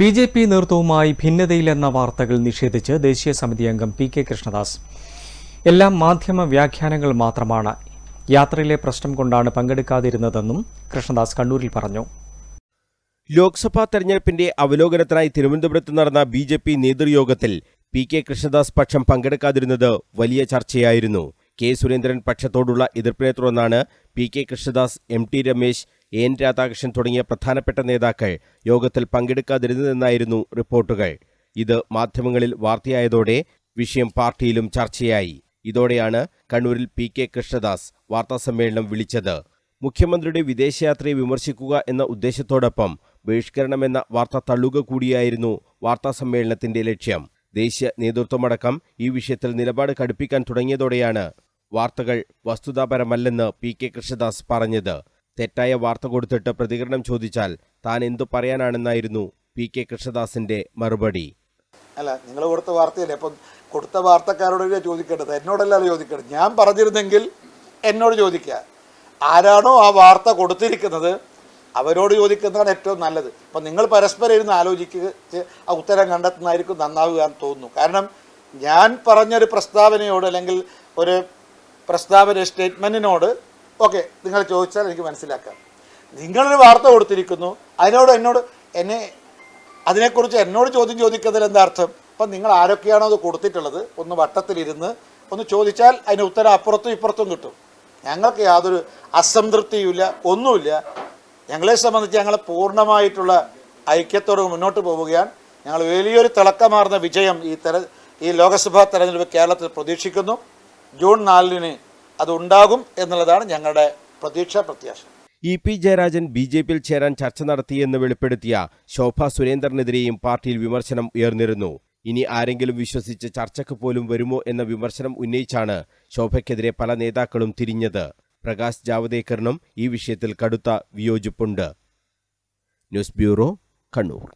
B J P നേതൃത്വവുമായി ഭിന്നതയിലെന്ന വാർത്തകൾ നിഷേധിച്ച് ദേശീയ സമിതി അംഗം പി കെ കൃഷ്ണദാസ്. എല്ലാം മാധ്യമ വ്യാഖ്യാനങ്ങൾ മാത്രമാണ്. യാത്രയിലെ പ്രശ്നം കൊണ്ടാണ് പങ്കെടുക്കാതിരുന്നതെന്നും കൃഷ്ണദാസ് കണ്ണൂരിൽ പറഞ്ഞു. ലോക്സഭാ തെരഞ്ഞെടുപ്പിന്റെ അവലോകനത്തിനായി തിരുവനന്തപുരത്ത് നടന്ന ബി ജെ പി നേതൃയോഗത്തിൽ പി കെ കൃഷ്ണദാസ് പക്ഷം പങ്കെടുക്കാതിരുന്നത് വലിയ ചർച്ചയായിരുന്നു. കെ സുരേന്ദ്രൻ പക്ഷത്തോടുള്ള എതിർപ്പിനെ തുടർന്നാണ് P K Krishnadas M T Ramesh N Radhakrishnan തുടങ്ങിയ പ്രധാനപ്പെട്ട നേതാക്കൾ യോഗത്തിൽ പങ്കെടുക്കാതിരുന്നതെന്നായിരുന്നു റിപ്പോർട്ടുകൾ. ഇത് മാധ്യമങ്ങളിൽ വാർത്തയായതോടെ വിഷയം പാർട്ടിയിലും ചർച്ചയായി. ഇതോടെയാണ് കണ്ണൂരിൽ പി കെ കൃഷ്ണദാസ് വാർത്താസമ്മേളനം വിളിച്ചത്. മുഖ്യമന്ത്രിയുടെ വിദേശയാത്രയെ വിമർശിക്കുക എന്ന ഉദ്ദേശത്തോടൊപ്പം ബഹിഷ്കരണമെന്ന വാർത്ത തള്ളുക കൂടിയായിരുന്നു വാർത്താസമ്മേളനത്തിന്റെ ലക്ഷ്യം. ദേശീയ നേതൃത്വമടക്കം ഈ വിഷയത്തിൽ നിലപാട് കടുപ്പിക്കാൻ തുടങ്ങിയതോടെയാണ് വാർത്തകൾ വസ്തുതാപരമല്ലെന്ന് പി കെ കൃഷ്ണദാസ് പറഞ്ഞത്. തെറ്റായ വാർത്ത കൊടുത്തിട്ട് പ്രതികരണം ചോദിച്ചാൽ താൻ എന്തു പറയാനാണെന്നായിരുന്നു പി കെ കൃഷ്ണദാസിന്റെ മറുപടി. അല്ല നിങ്ങൾ കൊടുത്ത വാർത്തയല്ലേ? അപ്പം കൊടുത്ത വാർത്തക്കാരോടല്ലേ ചോദിക്കേണ്ടത്? എന്നോടല്ലാതെ ചോദിക്കേണ്ടത്? ഞാൻ പറഞ്ഞിരുന്നെങ്കിൽ എന്നോട് ചോദിക്കുക ആരാണോ ആ വാർത്ത കൊടുത്തിരിക്കുന്നത് അവരോട് ചോദിക്കുന്നതാണ് ഏറ്റവും നല്ലത്. അപ്പം നിങ്ങൾ പരസ്പരം ഇരുന്ന് ആലോചിക്കുക ആ ഉത്തരം കണ്ടെത്തുന്നതായിരിക്കും നന്നാവുക എന്ന് തോന്നുന്നു. കാരണം ഞാൻ പറഞ്ഞൊരു പ്രസ്താവനയോട് അല്ലെങ്കിൽ ഒരു പ്രസ്താവന സ്റ്റേറ്റ്മെന്റിനോട് ഓക്കെ നിങ്ങൾ ചോദിച്ചാൽ എനിക്ക് മനസ്സിലാക്കാം. നിങ്ങളൊരു വാർത്ത കൊടുത്തിരിക്കുന്നു അതിനോട് എന്നോട് എന്നെ അതിനെക്കുറിച്ച് എന്നോട് ചോദ്യം ചോദിക്കുന്നതിൽ എന്താ അർത്ഥം? അപ്പം നിങ്ങൾ ആരൊക്കെയാണോ അത് കൊടുത്തിട്ടുള്ളത് ഒന്ന് വട്ടത്തിലിരുന്ന് ഒന്ന് ചോദിച്ചാൽ അതിന് ഉത്തരം അപ്പുറത്തും ഇപ്പുറത്തും കിട്ടും. ഞങ്ങൾക്ക് യാതൊരു അസംതൃപ്തിയുമില്ല ഒന്നുമില്ല. ഞങ്ങളെ സംബന്ധിച്ച് ഞങ്ങൾ പൂർണമായിട്ടുള്ള ഐക്യത്തോടെ മുന്നോട്ട് പോവുകയാണ്. ഞങ്ങൾ വലിയൊരു തിളക്കമാർന്ന വിജയം ഈ തെര ഈ ലോക്സഭാ തെരഞ്ഞെടുപ്പ് കേരളത്തിൽ പ്രതീക്ഷിക്കുന്നു. ജൂൺ നാലിന് അത് ഉണ്ടാകും എന്നുള്ളതാണ് ഞങ്ങളുടെ പ്രതീക്ഷ പ്രത്യാശ. E P Jayarajan B J പിയിൽ ചേരാൻ ചർച്ച നടത്തിയെന്ന് വെളിപ്പെടുത്തിയ ശോഭ സുരേന്ദ്രനെതിരെയും പാർട്ടിയിൽ വിമർശനം ഉയർന്നിരുന്നു. ഇനി ആരെങ്കിലും വിശ്വസിച്ച് ചർച്ചയ്ക്ക് പോലും വരുമോ എന്ന വിമർശനം ഉന്നയിച്ചാണ് ശോഭയ്ക്കെതിരെ പല നേതാക്കളും തിരിഞ്ഞത്. പ്രകാശ് ജാവദേക്കറിനും ഈ വിഷയത്തിൽ കടുത്ത വിയോജിപ്പുണ്ട്. News bureau Kannur.